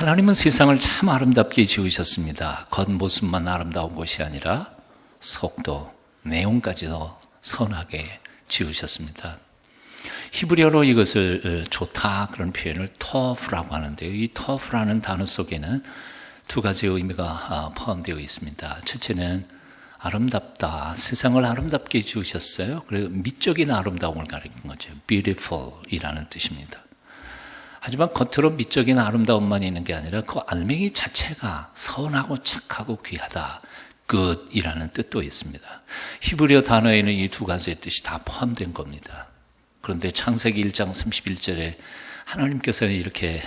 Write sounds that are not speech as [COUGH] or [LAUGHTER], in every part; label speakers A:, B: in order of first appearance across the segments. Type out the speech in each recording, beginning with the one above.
A: 하나님은 세상을 참 아름답게 지으셨습니다. 겉모습만 아름다운 것이 아니라 속도, 내용까지도 선하게 지으셨습니다. 히브리어로 이것을 어, 좋다 그런 표현을 터프라고 하는데요. 이 터프라는 단어 속에는 두 가지 의미가 아, 포함되어 있습니다. 첫째는 아름답다. 세상을 아름답게 지으셨어요. 그리고 미적인 아름다움을 가리킨 거죠. beautiful이라는 뜻입니다. 하지만 겉으로 미적인 아름다움만 있는 게 아니라 그 알맹이 자체가 선하고 착하고 귀하다. good이라는 뜻도 있습니다. 히브리어 단어에는 이 두 가지의 뜻이 다 포함된 겁니다. 그런데 창세기 1장 31절에 하나님께서는 이렇게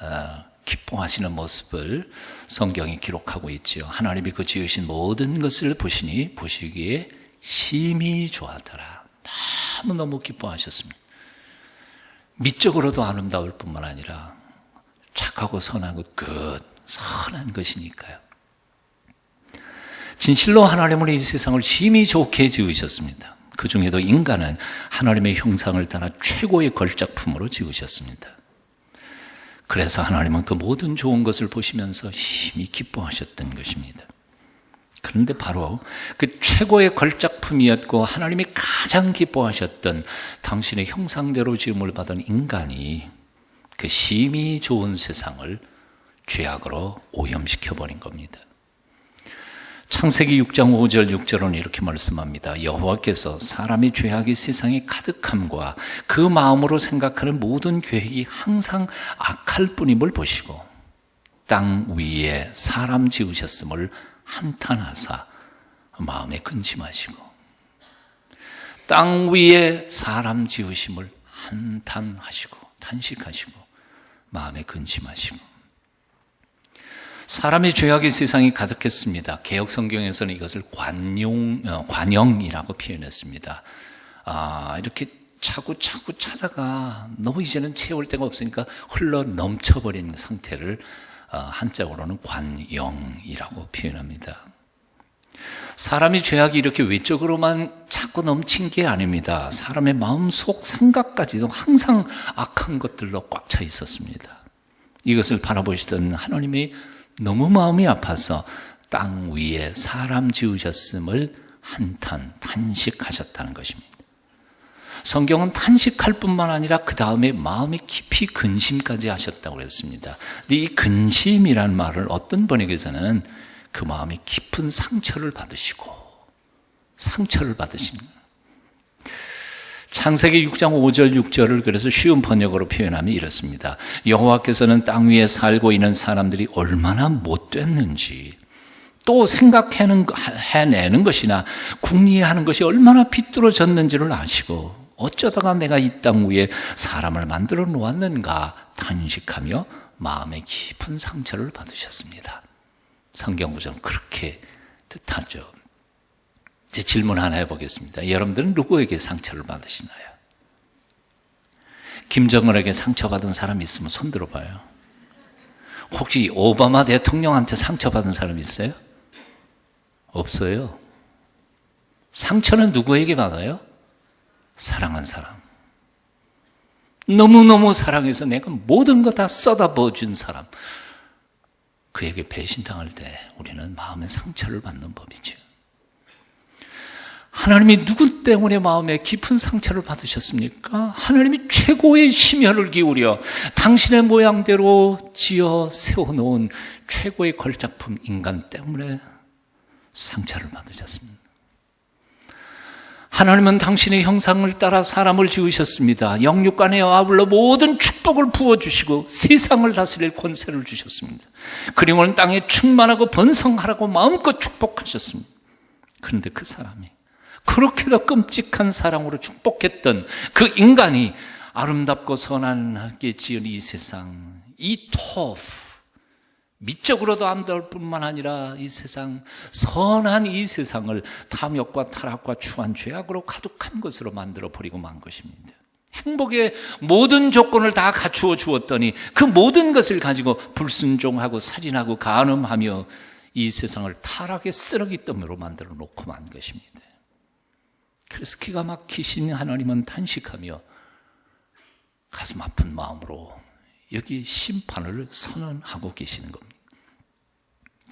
A: 어, 기뻐하시는 모습을 성경이 기록하고 있지요. 하나님이 그 지으신 모든 것을 보시니 보시기에 심히 좋아하더라. 너무너무 기뻐하셨습니다. 미적으로도 아름다울 뿐만 아니라 착하고 선하고 끝 선한 것이니까요. 진실로 하나님은 이 세상을 심히 좋게 지으셨습니다. 그 중에도 인간은 하나님의 형상을 따라 최고의 걸작품으로 지으셨습니다. 그래서 하나님은 그 모든 좋은 것을 보시면서 심히 기뻐하셨던 것입니다. 그런데 바로 그 최고의 걸작품이었고 하나님이 가장 기뻐하셨던 당신의 형상대로 지음을 받은 인간이 그 심히 좋은 세상을 죄악으로 오염시켜 버린 겁니다. 창세기 6장 5절 6절은 이렇게 말씀합니다. 여호와께서 사람의 죄악이 세상에 가득함과 그 마음으로 생각하는 모든 계획이 항상 악할 뿐임을 보시고 땅 위에 사람 지으셨음을 한탄하사 마음에 근심하시고 땅 위에 사람 지으심을 한탄하시고 탄식하시고 마음에 근심하시고 사람의 죄악이 세상에 가득했습니다. 개혁 성경에서는 이것을 관용, 어, 관영이라고 표현했습니다. 아, 이렇게 차고 차고 차다가 너무 이제는 채울 데가 없으니까 흘러 넘쳐버리는 상태를 어, 한자어로는 관영이라고 표현합니다. 사람의 죄악이 이렇게 외적으로만 자꾸 넘친 게 아닙니다. 사람의 마음 속 생각까지도 항상 악한 것들로 꽉 차 있었습니다. 이것을 바라보시던 하나님의 너무 마음이 아파서 땅 위에 사람 지으셨음을 한탄, 탄식하셨다는 것입니다. 성경은 탄식할 뿐만 아니라 그 다음에 마음에 깊이 근심까지 하셨다고 그랬습니다. 근데 이 근심이란 말을 어떤 번역에서는 그 마음에 깊은 상처를 받으시고 상처를 받으신 창세기 6장 5절 6절을 그래서 쉬운 번역으로 표현하면 이렇습니다. 여호와께서는 땅 위에 살고 있는 사람들이 얼마나 못됐는지 또 생각해내는 것이나 궁리하는 것이 얼마나 비뚤어졌는지를 아시고 어쩌다가 내가 이 땅 위에 사람을 만들어 놓았는가 탄식하며 마음의 깊은 상처를 받으셨습니다. 성경 구절은 그렇게 뜻하죠. 제 질문 하나 해보겠습니다. 여러분들은 누구에게 상처를 받으시나요? 김정은에게 상처받은 사람 있으면 손 들어봐요. 혹시 오바마 대통령한테 상처받은 사람 있어요? 없어요. 상처는 누구에게 받아요? 사랑한 사람. 너무너무 사랑해서 내가 모든 거 다 쏟아부어 준 사람. 그에게 배신당할 때 우리는 마음의 상처를 받는 법이죠. 하나님이 누구 때문에 마음에 깊은 상처를 받으셨습니까? 하나님이 최고의 심혈을 기울여 당신의 모양대로 지어 세워놓은 최고의 걸작품 인간 때문에 상처를 받으셨습니다. 하나님은 당신의 형상을 따라 사람을 지으셨습니다. 영육간에 아울러 모든 축복을 부어주시고 세상을 다스릴 권세를 주셨습니다. 그리고는 땅에 충만하고 번성하라고 마음껏 축복하셨습니다. 그런데 그 사람이 그렇게도 끔찍한 사랑으로 축복했던 그 인간이 아름답고 선하게 지은 이 세상, 이 토프, 미적으로도 아름다울 뿐만 아니라 이 세상, 선한 이 세상을 탐욕과 타락과 추한 죄악으로 가득한 것으로 만들어 버리고 만 것입니다. 행복의 모든 조건을 다 갖추어 주었더니 그 모든 것을 가지고 불순종하고 살인하고 간음하며 이 세상을 타락의 쓰레기 더미로 만들어 놓고 만 것입니다. 그래서 기가 막히신 하나님은 탄식하며 가슴 아픈 마음으로 여기 심판을 선언하고 계시는 겁니다.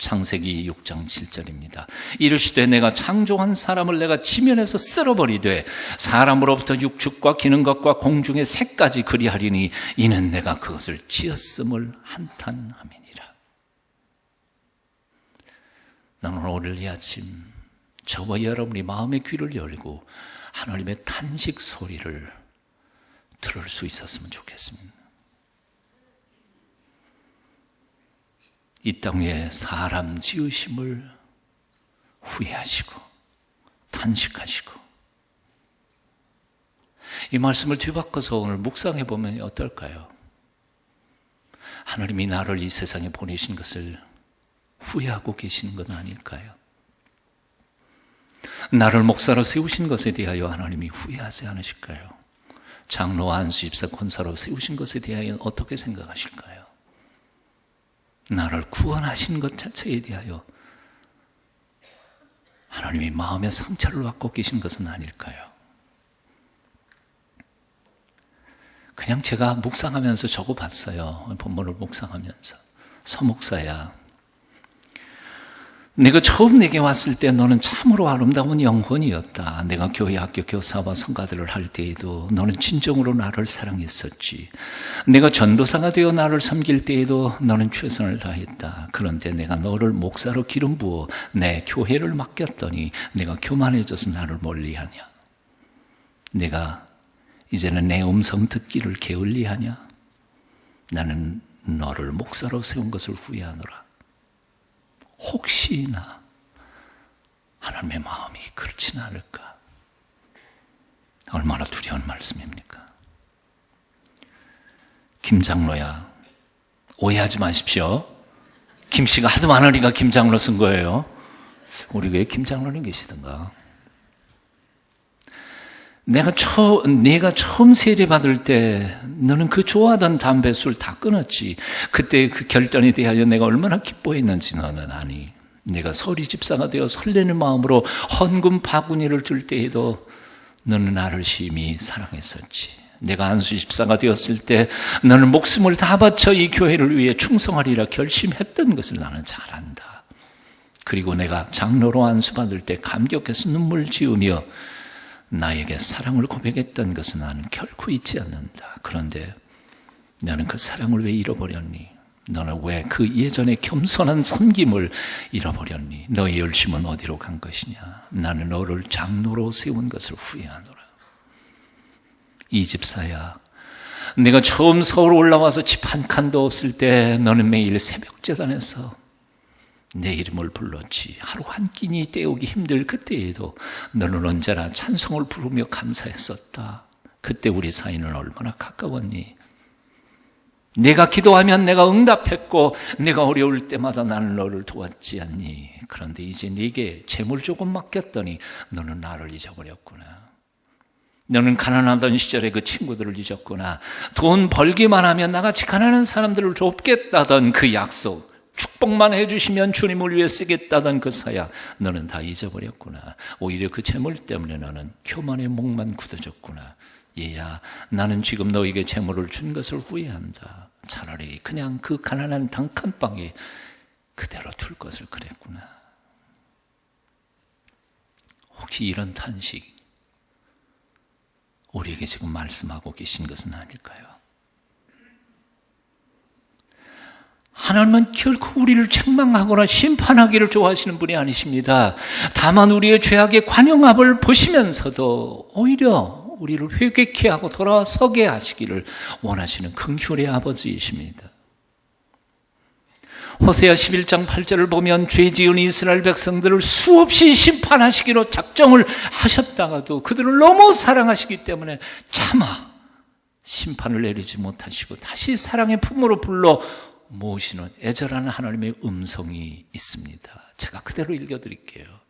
A: 창세기 6장 7절입니다. 이르시되 내가 창조한 사람을 내가 지면에서 쓸어버리되 사람으로부터 육축과 기는 것과 공중의 새까지 그리하리니 이는 내가 그것을 지었음을 한탄함이니라. 나는 오늘 이 아침 저와 여러분이 마음의 귀를 열고 하나님의 탄식 소리를 들을 수 있었으면 좋겠습니다. 이 땅에 사람 지으심을 후회하시고 탄식하시고 이 말씀을 뒤바꿔서 오늘 묵상해 보면 어떨까요? 하나님이 나를 이 세상에 보내신 것을 후회하고 계시는 건 아닐까요? 나를 목사로 세우신 것에 대하여 하나님이 후회하지 않으실까요? 장로 안수 입사 권사로 세우신 것에 대하여 어떻게 생각하실까요? 나를 구원하신 것 자체에 대하여 하나님이 마음의 상처를 받고 계신 것은 아닐까요? 그냥 제가 묵상하면서 적어 봤어요. 본문을 묵상하면서. 서목사야. 내가 처음 내게 왔을 때 너는 참으로 아름다운 영혼이었다. 내가 교회 학교 교사와 성가들을 할 때에도 너는 진정으로 나를 사랑했었지. 내가 전도사가 되어 나를 섬길 때에도 너는 최선을 다했다. 그런데 내가 너를 목사로 기름 부어 내 교회를 맡겼더니 내가 교만해져서 나를 멀리하냐. 내가 이제는 내 음성 듣기를 게을리하냐. 나는 너를 목사로 세운 것을 후회하노라. 혹시나 하나님의 마음이 그렇지는 않을까? 얼마나 두려운 말씀입니까? 김장로야, 오해하지 마십시오. 김 씨가 하도 많으니까 김장로 쓴 거예요. 우리 교회 김장로님 계시던가. 내가 처, 내가 처음 세례 받을 때 너는 그 좋아하던 담배 술 다 끊었지. 그때 그 결단에 대하여 내가 얼마나 기뻐했는지 너는 아니. 내가 서리 집사가 되어 설레는 마음으로 헌금 바구니를 들 때에도 너는 나를 심히 사랑했었지. 내가 안수 집사가 되었을 때 너는 목숨을 다 바쳐 이 교회를 위해 충성하리라 결심했던 것을 나는 잘 안다. 그리고 내가 장로로 안수 받을 때 감격해서 눈물 지으며 나에게 사랑을 고백했던 것은 나는 결코 잊지 않는다. 그런데 너는 그 사랑을 왜 잃어버렸니? 너는 왜 그 예전에 겸손한 섬김을 잃어버렸니? 너의 열심은 어디로 간 것이냐? 나는 너를 장로로 세운 것을 후회하노라. 이 집사야, 내가 처음 서울 올라와서 집 한 칸도 없을 때 너는 매일 새벽 재단에서 내 이름을 불렀지. 하루 한 끼니 때우기 힘들 그때에도 너는 언제나 찬송을 부르며 감사했었다. 그때 우리 사이는 얼마나 가까웠니? 내가 기도하면 내가 응답했고 내가 어려울 때마다 나는 너를 도왔지 않니? 그런데 이제 네게 재물 조금 맡겼더니 너는 나를 잊어버렸구나. 너는 가난하던 시절에 그 친구들을 잊었구나. 돈 벌기만 하면 나같이 가난한 사람들을 돕겠다던 그 약속. 축복만 해주시면 주님을 위해 쓰겠다던 그 사약, 너는 다 잊어버렸구나. 오히려 그 재물 때문에 너는 교만의 목만 굳어졌구나. 얘야, 나는 지금 너에게 재물을 준 것을 후회한다. 차라리 그냥 그 가난한 단칸방에 그대로 둘 것을 그랬구나. 혹시 이런 탄식, 우리에게 지금 말씀하고 계신 것은 아닐까요? 하나님은 결코 우리를 책망하거나 심판하기를 좋아하시는 분이 아니십니다. 다만 우리의 죄악의 관용함을 보시면서도 오히려 우리를 회개케 하고 돌아서게 하시기를 원하시는 긍휼의 아버지이십니다. 호세아 11장 8절을 보면 죄 지은 이스라엘 백성들을 수없이 심판하시기로 작정을 하셨다가도 그들을 너무 사랑하시기 때문에 차마 심판을 내리지 못하시고 다시 사랑의 품으로 불러 모시는 애절한 하나님의 음성이 있습니다. 제가 그대로 읽어드릴게요.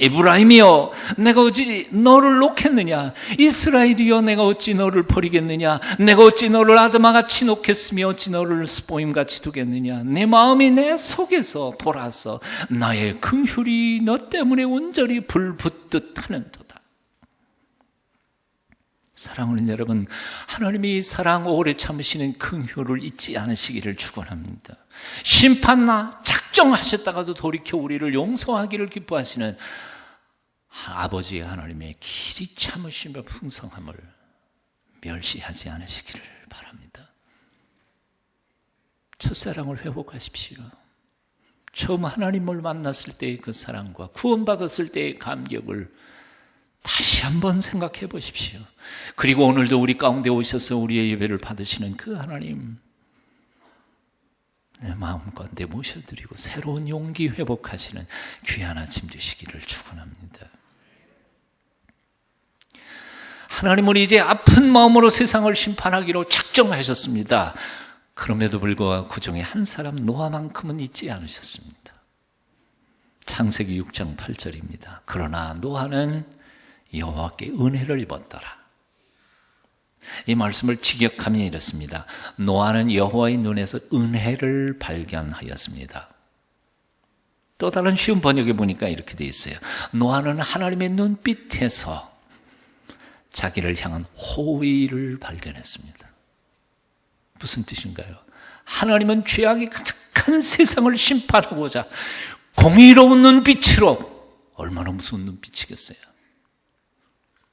A: 에브라임이여 내가 어찌 너를 놓겠느냐 이스라엘이여 내가 어찌 너를 버리겠느냐 내가 어찌 너를 아드마같이 놓겠으며 어찌 너를 스포임같이 두겠느냐 내 마음이 내 속에서 돌아서 나의 긍휼이 너 때문에 온전히 불붙듯 하는 도다 사랑하는 여러분, 하나님이 사랑 오래 참으시는 긍휼을 잊지 않으시기를 축원합니다. 심판나 작정하셨다가도 돌이켜 우리를 용서하기를 기뻐하시는 아버지 하나님의 길이 참으시며 풍성함을 멸시하지 않으시기를 바랍니다. 첫사랑을 회복하십시오. 처음 하나님을 만났을 때의 그 사랑과 구원받았을 때의 감격을 다시 한번 생각해 보십시오. 그리고 오늘도 우리 가운데 오셔서 우리의 예배를 받으시는 그 하나님, 내 마음과 내 모셔드리고 새로운 용기 회복하시는 귀한 아침 되시기를 축원합니다. 하나님은 이제 아픈 마음으로 세상을 심판하기로 작정하셨습니다. 그럼에도 불구하고 그 중에 한 사람 노아만큼은 잊지 않으셨습니다. 창세기 6장 8절입니다. 그러나 노아는 여호와께 은혜를 입었더라. 이 말씀을 직역하면 이렇습니다. 노아는 여호와의 눈에서 은혜를 발견하였습니다. 또 다른 쉬운 번역에 보니까 이렇게 돼 있어요. 노아는 하나님의 눈빛에서 자기를 향한 호의를 발견했습니다. 무슨 뜻인가요? 하나님은 죄악이 가득한 세상을 심판하고자 공의로운 눈빛으로 얼마나 무서운 눈빛이겠어요?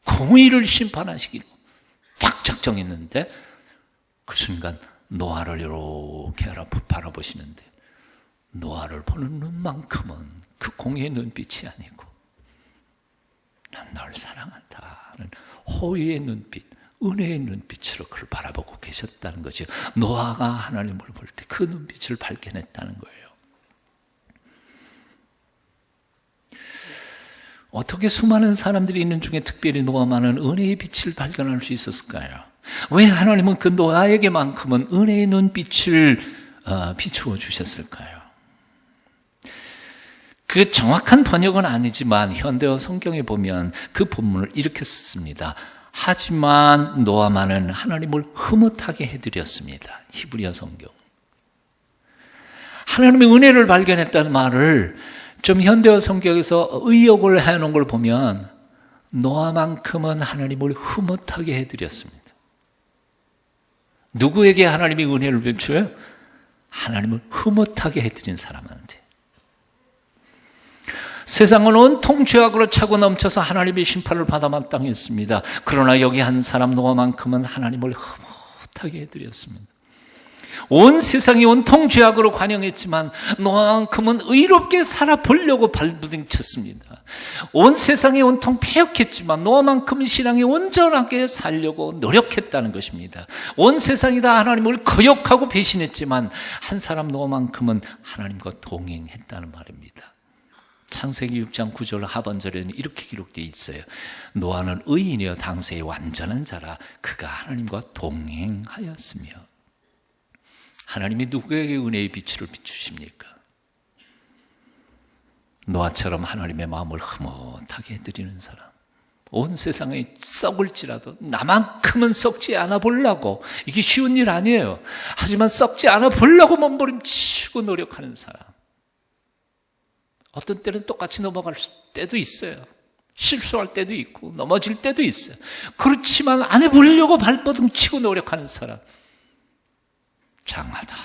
A: 공의를 심판하시기로 딱 작정했는데 그 순간 노아를 이렇게 바라보시는데 노아를 보는 눈만큼은 그 공의의 눈빛이 아니고 난 널 사랑한다는 호의의 눈빛, 은혜의 눈빛으로 그를 바라보고 계셨다는 거죠. 노아가 하나님을 볼 때 그 눈빛을 발견했다는 거예요. 어떻게 수많은 사람들이 있는 중에 특별히 노아만은 은혜의 빛을 발견할 수 있었을까요? 왜 하나님은 그 노아에게만큼은 은혜의 눈빛을 어, 비추어 주셨을까요? 그 정확한 번역은 아니지만 현대어 성경에 보면 그 본문을 이렇게 썼습니다. 하지만 노아만은 하나님을 흐뭇하게 해드렸습니다. 히브리어 성경. 하나님의 은혜를 발견했다는 말을 좀 현대어 성경에서 의역을 해놓은 걸 보면 노아만큼은 하나님을 흐뭇하게 해드렸습니다. 누구에게 하나님이 은혜를 베풀어요? 하나님을 흐뭇하게 해드린 사람한테. 세상은 온통 죄악으로 차고 넘쳐서 하나님의 심판을 받아 마땅했습니다. 그러나 여기 한 사람 노아만큼은 하나님을 흐뭇하게 해드렸습니다. 온 세상이 온통 죄악으로 관영했지만 노아만큼은 의롭게 살아보려고 발부둥쳤습니다. 온 세상이 온통 폐역했지만 노아만큼은 신앙이 온전하게 살려고 노력했다는 것입니다. 온 세상이 다 하나님을 거역하고 배신했지만 한 사람 노아만큼은 하나님과 동행했다는 말입니다. 창세기 6장 9절 하반절에는 이렇게 기록되어 있어요. 노아는 의인이여 당세의 완전한 자라 그가 하나님과 동행하였으며 하나님이 누구에게 은혜의 빛을 비추십니까? 노아처럼 하나님의 마음을 흐뭇하게 해드리는 사람. 온 세상에 썩을지라도 나만큼은 썩지 않아 보려고 이게 쉬운 일 아니에요. 하지만 썩지 않아 보려고 몸부림치고 노력하는 사람. 어떤 때는 똑같이 넘어갈 때도 있어요. 실수할 때도 있고 넘어질 때도 있어요. 그렇지만 안 해보려고 발버둥 치고 노력하는 사람. 장하다.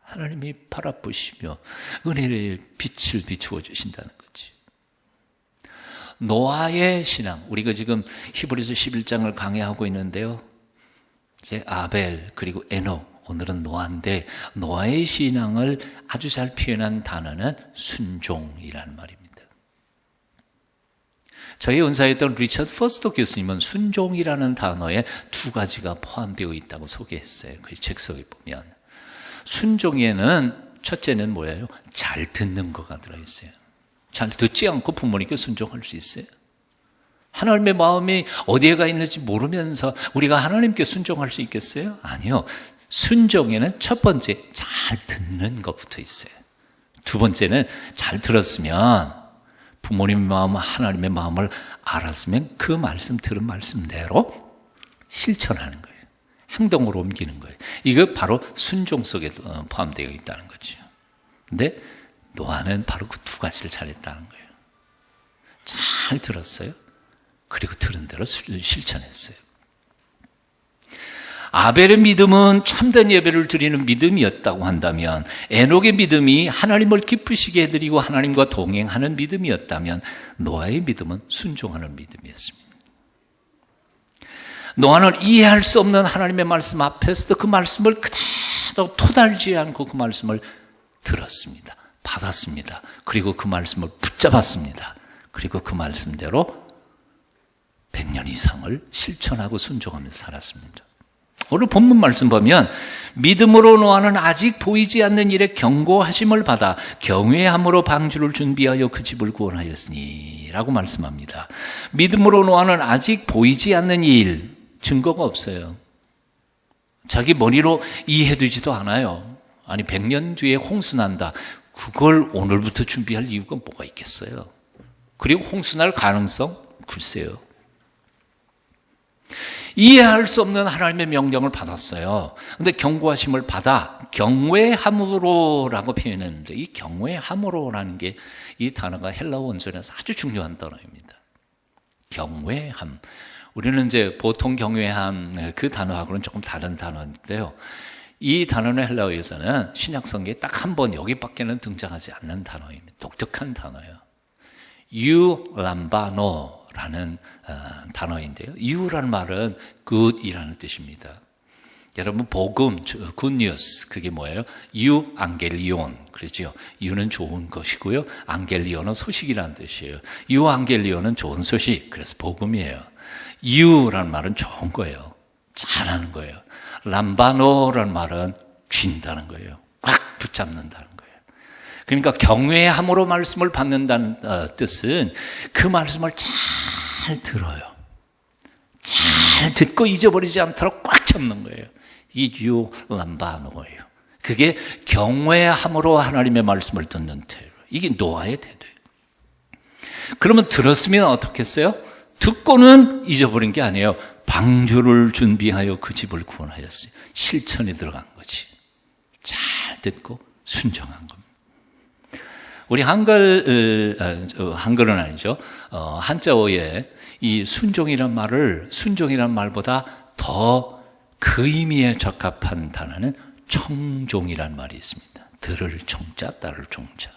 A: 하나님이 바라보시며 은혜의 빛을 비추어 주신다는 거지. 노아의 신앙, 우리가 지금 히브리서 11장을 강의하고 있는데요. 이제 아벨 그리고 에녹 오늘은 노아인데 노아의 신앙을 아주 잘 표현한 단어는 순종이라는 말입니다. 저희 은사였던 리처드 퍼스터 교수님은 순종이라는 단어에 두 가지가 포함되어 있다고 소개했어요. 그 책석에 보면 순종에는 첫째는 뭐예요? 잘 듣는 거가 들어있어요. 잘 듣지 않고 부모님께 순종할 수 있어요. 하나님의 마음이 어디에 가 있는지 모르면서 우리가 하나님께 순종할 수 있겠어요? 아니요. 순종에는 첫 번째 잘 듣는 것부터 있어요. 두 번째는 잘 들었으면 부모님의 마음, 하나님의 마음을 알았으면 그 말씀 들은 말씀대로 실천하는 거예요. 행동으로 옮기는 거예요. 이거 바로 순종 속에 포함되어 있다는 거죠. 근데 노아는 바로 그 두 가지를 잘했다는 거예요. 잘 들었어요. 그리고 들은 대로 실천했어요. 아벨의 믿음은 참된 예배를 드리는 믿음이었다고 한다면 에녹의 믿음이 하나님을 기쁘시게 해드리고 하나님과 동행하는 믿음이었다면 노아의 믿음은 순종하는 믿음이었습니다. 노아는 이해할 수 없는 하나님의 말씀 앞에서도 그 말씀을 그대로 토달지 않고 그 말씀을 들었습니다. 받았습니다. 그리고 그 말씀을 붙잡았습니다. 그리고 그 말씀대로 100년 이상을 실천하고 순종하면서 살았습니다. 오늘 본문 말씀 보면 믿음으로 노아는 아직 보이지 않는 일에 경고하심을 받아 경외함으로 방주를 준비하여 그 집을 구원하였으니 라고 말씀합니다. 믿음으로 노아는 아직 보이지 않는 일 증거가 없어요. 자기 머리로 이해되지도 않아요. 아니 100년 뒤에 홍수 난다. 그걸 오늘부터 준비할 이유가 뭐가 있겠어요? 그리고 홍수 날 가능성 글쎄요. 이해할 수 없는 하나님의 명령을 받았어요. 근데 경고하심을 받아 경외함으로라고 표현했는데 이 경외함으로라는 게 이 단어가 헬라 원전에서 아주 중요한 단어입니다. 경외함. 우리는 이제 보통 경외함 그 단어하고는 조금 다른 단어인데요. 이 단어는 헬라어에서는 신약 성경에 딱 한 번 여기밖에는 등장하지 않는 단어입니다. 독특한 단어예요. 유람바노 라는 어, 단어인데요. 유라는 말은 good이라는 뜻입니다. 여러분 복음, 굿뉴스 그게 뭐예요? 유 안겔리온 그렇죠? 유는 좋은 것이고요. 안겔리온은 소식이라는 뜻이에요. 유 안겔리온은 좋은 소식. 그래서 복음이에요. 유라는 말은 좋은 거예요. 잘하는 거예요. 람바노라는 말은 쥔다는 거예요. 꽉 붙잡는다는 거예요. 그러니까 경외함으로 말씀을 받는다는 어, 뜻은 그 말씀을 잘 들어요. 잘 듣고 잊어버리지 않도록 꽉 잡는 거예요. 이 유 람바노예요. 그게 경외함으로 하나님의 말씀을 듣는 태도. 이게 노아의 태도예요. 그러면 들었으면 어떻겠어요? 듣고는 잊어버린 게 아니에요. 방주를 준비하여 그 집을 구원하였어요. 실천이 들어간 거지. 잘 듣고 순종한 겁니다. 우리 한글, 어, 한글은 아니죠. 어, 한자어에 이 순종이란 말을, 순종이란 말보다 더 그 의미에 적합한 단어는 청종이란 말이 있습니다. 들을 청자, 따를 종자.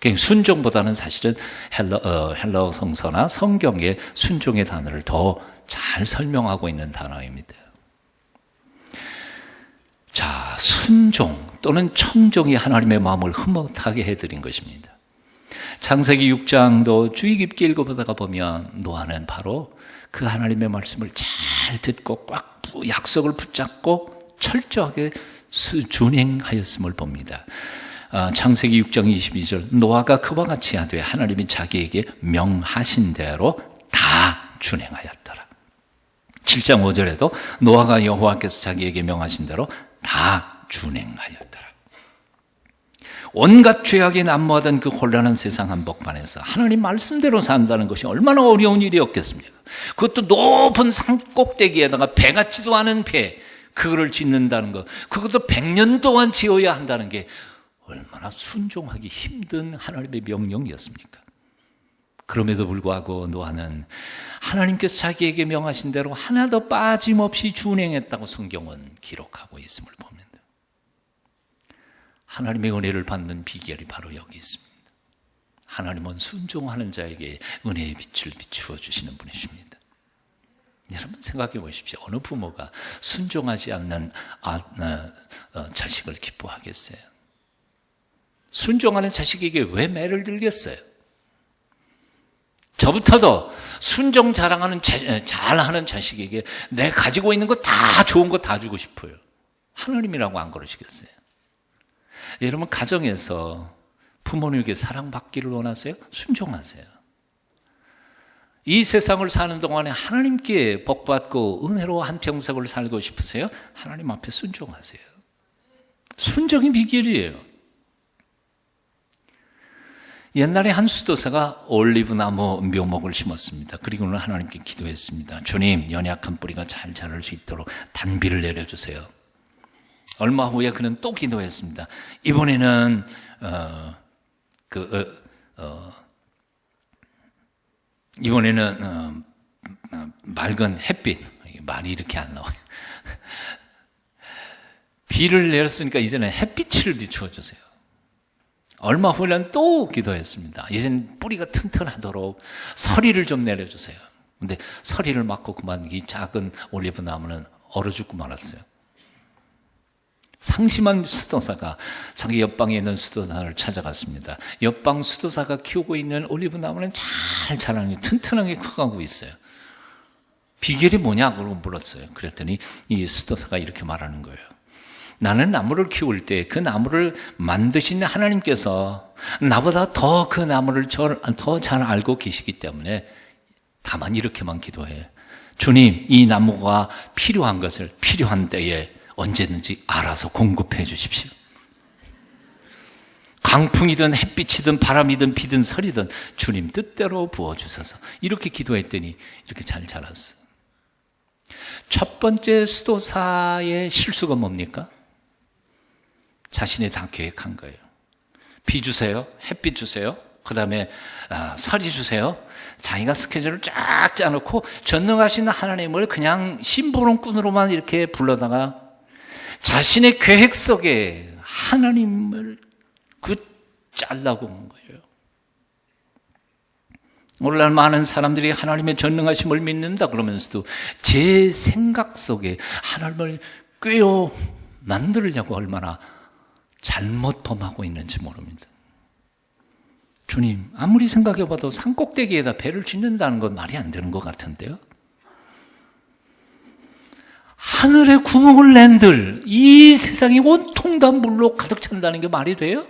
A: 그러니까 순종보다는 사실은 헬러, 어, 헬러 성서나 성경의 순종의 단어를 더 잘 설명하고 있는 단어입니다. 자, 순종 또는 청종이 하나님의 마음을 흐뭇하게 해드린 것입니다. 창세기 6장도 주의 깊게 읽어보다가 보면 노아는 바로 그 하나님의 말씀을 잘 듣고 꽉 약속을 붙잡고 철저하게 준행하였음을 봅니다. 아, 창세기 6장 22절 노아가 그와 같이 하되 하나님이 자기에게 명하신 대로 다 준행하였더라. 7장 5절에도 노아가 여호와께서 자기에게 명하신 대로 다 준행하였더라. 온갖 죄악에 난무하던 그 혼란한 세상 한복판에서 하나님 말씀대로 산다는 것이 얼마나 어려운 일이었겠습니까? 그것도 높은 산 꼭대기에다가 배 같지도 않은 배, 그거를 짓는다는 것, 그것도 100년 동안 지어야 한다는 게 얼마나 순종하기 힘든 하나님의 명령이었습니까? 그럼에도 불구하고 노아는 하나님께서 자기에게 명하신 대로 하나도 빠짐없이 준행했다고 성경은 기록하고 있음을 봅니다. 하나님의 은혜를 받는 비결이 바로 여기 있습니다. 하나님은 순종하는 자에게 은혜의 빛을 비추어 주시는 분이십니다. 여러분 생각해 보십시오. 어느 부모가 순종하지 않는 아, 어, 어, 자식을 기뻐하겠어요? 순종하는 자식에게 왜 매를 들겠어요? 저부터도 순종 자랑하는 자, 잘하는 자식에게 내 가지고 있는 거 다 좋은 거 다 주고 싶어요. 하나님이라고 안 그러시겠어요? 여러분 가정에서 부모님에게 사랑받기를 원하세요? 순종하세요. 이 세상을 사는 동안에 하나님께 복받고 은혜로 한 평생을 살고 싶으세요? 하나님 앞에 순종하세요. 순종이 비결이에요. 옛날에 한 수도사가 올리브 나무 묘목을 심었습니다. 그리고는 하나님께 기도했습니다. 주님, 연약한 뿌리가 잘 자랄 수 있도록 단비를 내려주세요. 얼마 후에 그는 또 기도했습니다. 이번에는 어, 그 어, 어, 이번에는 어, 맑은 햇빛. 말이 이렇게 안 나와요. [LAUGHS] 비를 내렸으니까 이제는 햇빛을 비추어 주세요. 얼마 후에는 또 기도했습니다. 이제는 뿌리가 튼튼하도록 서리를 좀 내려주세요. 근데 서리를 맞고 그만 이 작은 올리브 나무는 얼어 죽고 말았어요. 상심한 수도사가 자기 옆방에 있는 수도사를 찾아갔습니다. 옆방 수도사가 키우고 있는 올리브 나무는 잘 자라니 튼튼하게 커가고 있어요. 비결이 뭐냐고 물었어요. 그랬더니 이 수도사가 이렇게 말하는 거예요. 나는 나무를 키울 때 그 나무를 만드신 하나님께서 나보다 더 그 나무를 더 잘 알고 계시기 때문에 다만 이렇게만 기도해. 주님, 이 나무가 필요한 것을 필요한 때에 언제든지 알아서 공급해 주십시오. 강풍이든 햇빛이든 바람이든 비든 설이든 주님 뜻대로 부어주셔서 이렇게 기도했더니 이렇게 잘 자랐어. 첫 번째 수도사의 실수가 뭡니까? 자신이 다 계획한 거예요. 비 주세요. 햇빛 주세요. 그 다음에 아, 설이 주세요. 자기가 스케줄을 쫙 짜놓고 전능하신 하나님을 그냥 심부름꾼으로만 이렇게 불러다가 자신의 계획 속에 하나님을 그 잘라고 온 거예요. 오늘날 많은 사람들이 하나님의 전능하심을 믿는다 그러면서도 제 생각 속에 하나님을 꿰어 만들려고 얼마나 잘못 범하고 있는지 모릅니다. 주님, 아무리 생각해봐도 산꼭대기에다 배를 짓는다는 건 말이 안 되는 것 같은데요? 하늘에 구멍을 낸들 이 세상이 온통 다 물로 가득 찬다는 게 말이 돼요?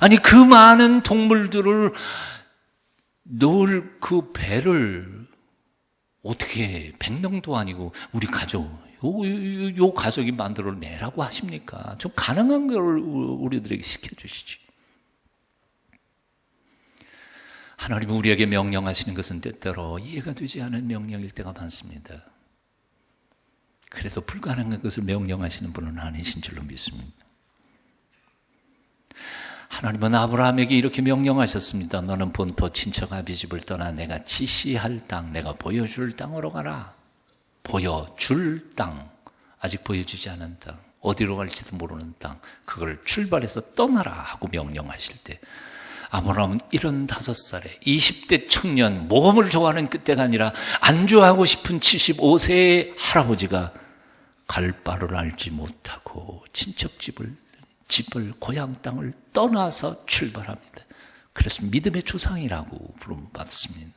A: 아니 그 많은 동물들을 넣을 그 배를 어떻게 백명도 아니고 우리 가족 요, 요, 요 가족이 만들어 내라고 하십니까? 좀 가능한 걸 우리들에게 시켜주시지. 하나님 우리에게 명령하시는 것은 때때로 이해가 되지 않은 명령일 때가 많습니다. 그래서 불가능한 것을 명령하시는 분은 아니신 줄로 믿습니다. 하나님은 아브라함에게 이렇게 명령하셨습니다. 너는 본토 친척 아비집을 떠나 내가 지시할 땅, 내가 보여줄 땅으로 가라. 보여줄 땅, 아직 보여주지 않은 땅, 어디로 갈지도 모르는 땅, 그걸 출발해서 떠나라 하고 명령하실 때, 아브라함은 75살에 20대 청년, 모험을 좋아하는 그때가 아니라 안주하고 싶은 75세의 할아버지가 갈 바를 알지 못하고 친척집을, 집을, 고향 땅을 떠나서 출발합니다. 그래서 믿음의 조상이라고 부름받습니다.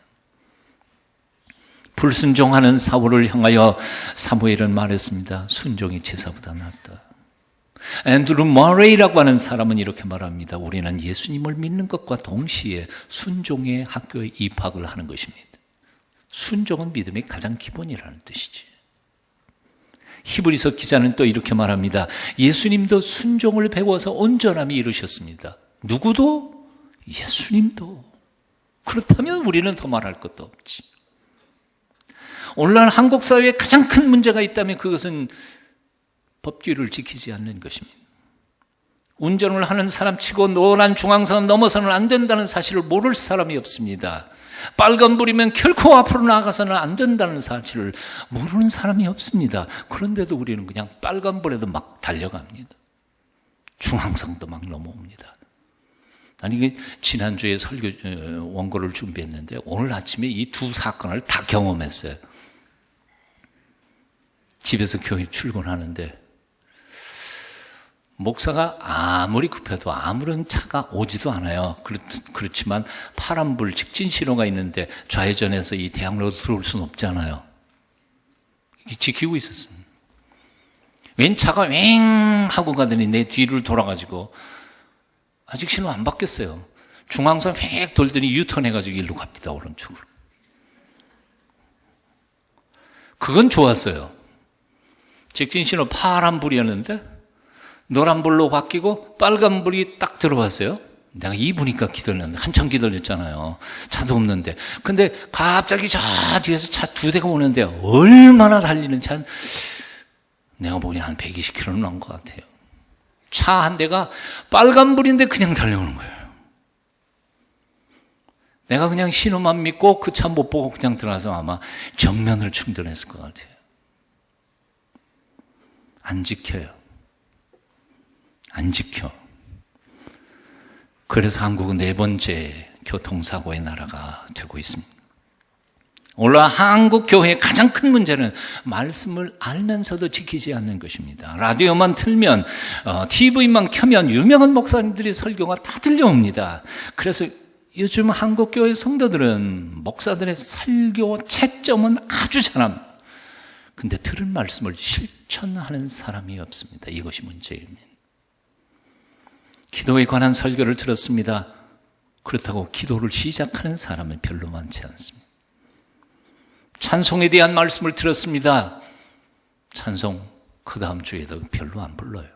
A: 불순종하는 사울을 향하여 사무엘은 말했습니다. 순종이 제사보다 낫다. 앤드루 머레이라고 하는 사람은 이렇게 말합니다. 우리는 예수님을 믿는 것과 동시에 순종의 학교에 입학을 하는 것입니다. 순종은 믿음의 가장 기본이라는 뜻이지. 히브리서 기자는 또 이렇게 말합니다. 예수님도 순종을 배워서 온전함이 이루셨습니다. 누구도? 예수님도. 그렇다면 우리는 더 말할 것도 없지. 오늘날 한국 사회에 가장 큰 문제가 있다면 그것은 법규를 지키지 않는 것입니다. 운전을 하는 사람 치고 노란 중앙선 넘어서는 안 된다는 사실을 모를 사람이 없습니다. 빨간 불이면 결코 앞으로 나가서는 안 된다는 사실을 모르는 사람이 없습니다. 그런데도 우리는 그냥 빨간 불에도 막 달려갑니다. 중앙선도 막 넘어옵니다. 아니, 지난주에 설교, 어, 원고를 준비했는데 오늘 아침에 이 두 사건을 다 경험했어요. 집에서 교회 출근하는데 목사가 아무리 급해도 아무런 차가 오지도 않아요. 그렇 지만 파란불 직진 신호가 있는데 좌회전해서 이 대학로로 들어올 수는 없잖아요. 지키고 있었습니다. 웬 차가 왱 하고 가더니 내 뒤를 돌아가지고 아직 신호 안 바뀌었어요. 중앙선 휙 돌더니 유턴해가지고 일로 갑니다. 오른쪽으로. 그건 좋았어요. 직진 신호 파란불이었는데 노란불로 바뀌고 빨간불이 딱 들어왔어요. 내가 이분이니까 기다렸는데 한참 기다렸잖아요. 차도 없는데. 근데 갑자기 저 뒤에서 차 두 대가 오는데 얼마나 달리는 차 내가 보니 한 120km는 난 것 같아요. 차 한 대가 빨간불인데 그냥 달려오는 거예요. 내가 그냥 신호만 믿고 그 차 못 보고 그냥 들어가서 아마 정면을 충돌했을 것 같아요. 안 지켜요. 안 지켜. 그래서 한국은 네 번째 교통사고의 나라가 되고 있습니다. 오늘 한국 교회의 가장 큰 문제는 말씀을 알면서도 지키지 않는 것입니다. 라디오만 틀면, 어, TV만 켜면 유명한 목사님들이 설교가 다 들려옵니다. 그래서 요즘 한국 교회 성도들은 목사들의 설교 채점은 아주 잘합니다. 근데 들은 말씀을 실천하는 사람이 없습니다. 이것이 문제입니다. 기도에 관한 설교를 들었습니다. 그렇다고 기도를 시작하는 사람은 별로 많지 않습니다. 찬송에 대한 말씀을 들었습니다. 찬송 그 다음 주에도 별로 안 불러요.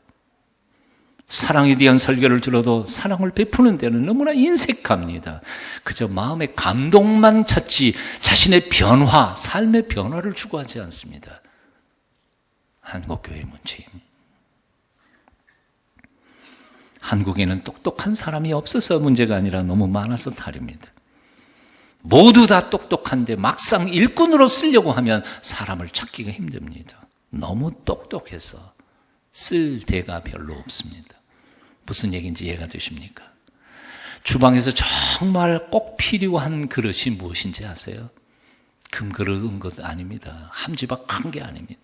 A: 사랑에 대한 설교를 들어도 사랑을 베푸는 데는 너무나 인색합니다. 그저 마음의 감동만 찾지 자신의 변화, 삶의 변화를 추구하지 않습니다. 한국교회 문제입니다. 한국에는 똑똑한 사람이 없어서 문제가 아니라 너무 많아서 탈입니다. 모두 다 똑똑한데 막상 일꾼으로 쓰려고 하면 사람을 찾기가 힘듭니다. 너무 똑똑해서 쓸 데가 별로 없습니다. 무슨 얘기인지 이해가 되십니까? 주방에서 정말 꼭 필요한 그릇이 무엇인지 아세요? 금그릇, 은것 아닙니다. 함지박 한 게 아닙니다.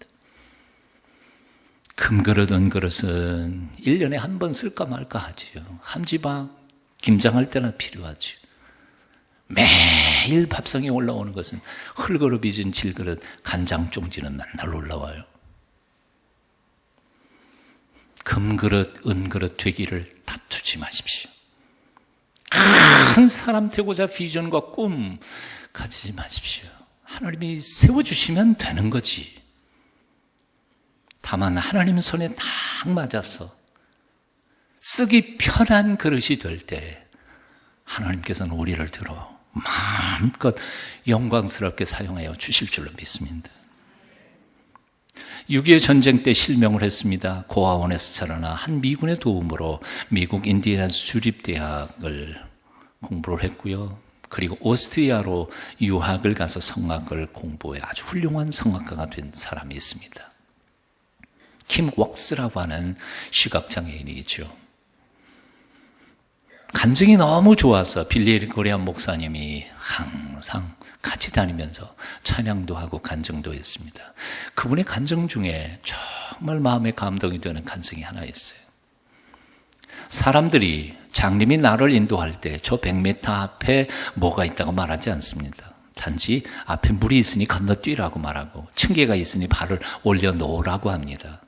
A: 금그릇, 은그릇은 1년에 한 번 쓸까 말까 하지요. 함지박, 김장할 때나 필요하지요. 매일 밥상에 올라오는 것은 흙으로 빚은 질그릇, 간장 종지는 맨날 올라와요. 금그릇, 은그릇 되기를 다투지 마십시오. 큰 사람 되고자 비전과 꿈 가지지 마십시오. 하나님이 세워주시면 되는 거지. 다만 하나님 손에 딱 맞아서 쓰기 편한 그릇이 될 때 하나님께서는 우리를 들어 마음껏 영광스럽게 사용하여 주실 줄로 믿습니다. 6.25 전쟁 때 실명을 했습니다. 고아원에서 자라나 한 미군의 도움으로 미국 인디애나주 주립대학을 공부를 했고요. 그리고 오스트리아로 유학을 가서 성악을 공부해 아주 훌륭한 성악가가 된 사람이 있습니다. 킴 웍스라고 하는 시각장애인이죠. 간증이 너무 좋아서 빌리 고리안 목사님이 항상 같이 다니면서 찬양도 하고 간증도 했습니다. 그분의 간증 중에 정말 마음에 감동이 되는 간증이 하나 있어요. 사람들이 장님이 나를 인도할 때 저 100m 앞에 뭐가 있다고 말하지 않습니다. 단지 앞에 물이 있으니 건너뛰라고 말하고 층계가 있으니 발을 올려 놓으라고 합니다.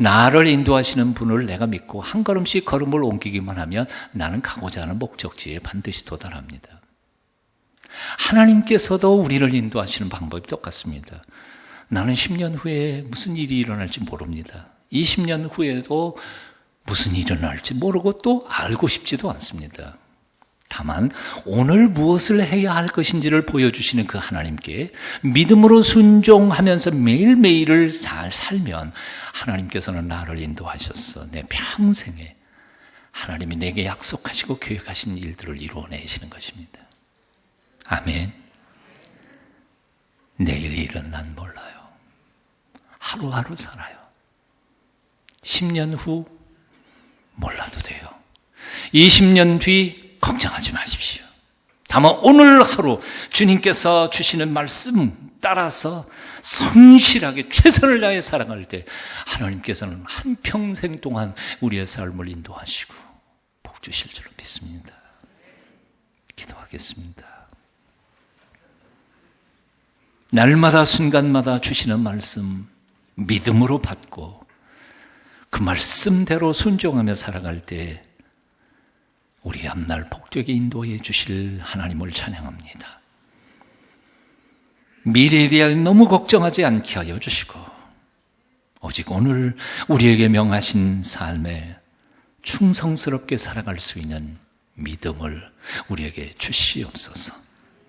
A: 나를 인도하시는 분을 내가 믿고 한 걸음씩 걸음을 옮기기만 하면 나는 가고자 하는 목적지에 반드시 도달합니다. 하나님께서도 우리를 인도하시는 방법이 똑같습니다. 나는 10년 후에 무슨 일이 일어날지 모릅니다. 20년 후에도 무슨 일이 일어날지 모르고 또 알고 싶지도 않습니다. 다만 오늘 무엇을 해야 할 것인지를 보여주시는 그 하나님께 믿음으로 순종하면서 매일매일을 잘 살면 하나님께서는 나를 인도하셨어. 내 평생에 하나님이 내게 약속하시고 계획하신 일들을 이루어내시는 것입니다. 아멘. 내일 일은 난 몰라요. 하루하루 살아요. 10년 후 몰라도 돼요. 20년 뒤 걱정하지 마십시오. 다만 오늘 하루 주님께서 주시는 말씀 따라서 성실하게 최선을 다해 살아갈 때 하나님께서는 한 평생 동안 우리의 삶을 인도하시고 복 주실 줄로 믿습니다. 기도하겠습니다. 날마다 순간마다 주시는 말씀 믿음으로 받고 그 말씀대로 순종하며 살아갈 때 우리 앞날 복되게 인도해 주실 하나님을 찬양합니다. 미래에 대해 너무 걱정하지 않게 하여 주시고, 오직 오늘 우리에게 명하신 삶에 충성스럽게 살아갈 수 있는 믿음을 우리에게 주시옵소서.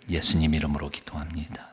A: 예수님 이름으로 기도합니다.